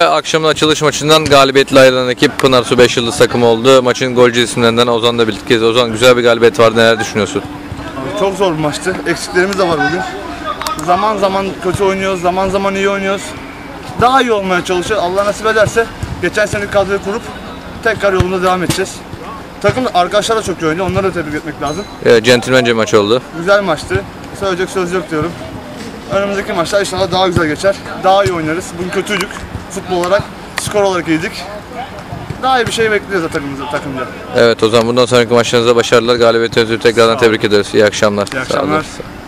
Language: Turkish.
Akşamın açılış maçından galibiyetle ayrılan ekip Pınar Su 5 Yıldız takımı oldu. Maçın golcü isimlerinden Ozan'la birlikteyiz. Ozan güzel bir galibiyet var. Neler düşünüyorsun? Çok zor bir maçtı. Eksiklerimiz de var bugün. Zaman zaman kötü oynuyoruz, zaman zaman iyi oynuyoruz. Daha iyi olmaya çalışıyoruz. Allah nasip ederse geçen sene kadroyu kurup tekrar yolunda devam edeceğiz. Takım arkadaşlar da çok iyi oynuyor. Onları da tebrik etmek lazım. Ee, centilmence maç oldu. Güzel maçtı. Söyleyecek söz yok diyorum. Önümüzdeki maçlar inşallah daha güzel geçer. Daha iyi oynarız. Bugün kötüydük. Futbol olarak, skor olarak iyiydik. Daha iyi bir şey bekliyoruz takımımıza, takımca. Evet Ozan bundan sonraki maçlarınızda başarılar. Galibiyetinizi tekrardan tebrik ediyoruz. İyi akşamlar. İyi akşamlar. Sağ olun.